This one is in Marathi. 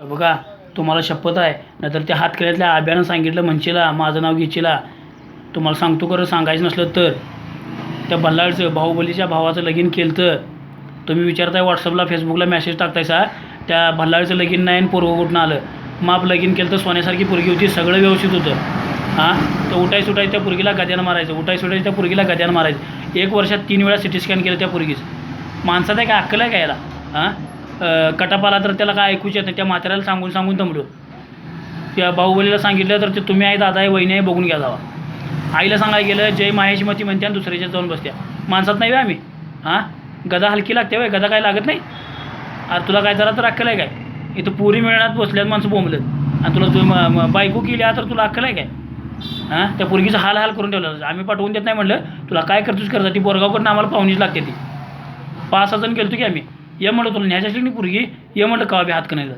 बघा तुम्हाला शपथ आहे. नाहीतर त्या हातकड्यातल्या आब्यानं सांगितलं म्हणशीला माझं नाव घेशीला. तुम्हाला सांगतो खरं सांगायचं नसलं तर. त्या बल्लाळचं बाहुबलीच्या भावाचं लगीन केलं तर तुम्ही विचारताय व्हॉट्सअपला फेसबुकला मेसेज टाकतायसा. त्या भल्लाळचं लगीन नाही आणि पोरगं कुठनं आलं? माप लगीन केलं तर सोन्यासारखी पोरगी होती सगळं व्यवस्थित होतं. हां? तर उठाय सुटाय त्या पुरगीला गद्यानं मारायचं. उठाय सुटाय त्या पुरगीला गद्यानं मारायचं. एक वर्षात तीन वेळा सिटी स्कॅन केलं त्या पुरगीचं. माणसात आहे काय अक्कल आहे का याला? हां? कटापाला आला तर त्याला काय ऐकूच येत नाही. त्या म्हाताऱ्याला सांगून सांगून दमलो. त्या बाहुबलीला सांगितलं तर ते तुम्ही आहे दादा आहे वहिनी आहे बघून घ्या जावा. आईला सांगायला गेलं जय माहेशमती म्हणते आणि दुसऱ्याच्या जाऊन बसत्या. माणसात नाही व्हय आम्ही? हां? गदा हलकी लागते वय गदा काय लागत नाही? अरे तुला काय जरा तर अक्कल आहे काय? इथं पुरी मिळण्यात बसल्यात माणसं बोंबलत. आणि तुला तू म- बायको केली तर तुला अक्कल आहे काय? हां? त्या पोरगीचा हाल हाल करून ठेवलं. आम्ही पाठवून देत नाही म्हणलं. तुला काय करतोस करता? ती बोरगावकडनं आम्हाला पाहुणीच लागते ती. पाच सहा जण गेलतो की आम्ही. ये म्हणलं तुला न्यायच्या असेल नाही पोरगी? ये म्हणलं का बी हात का नाही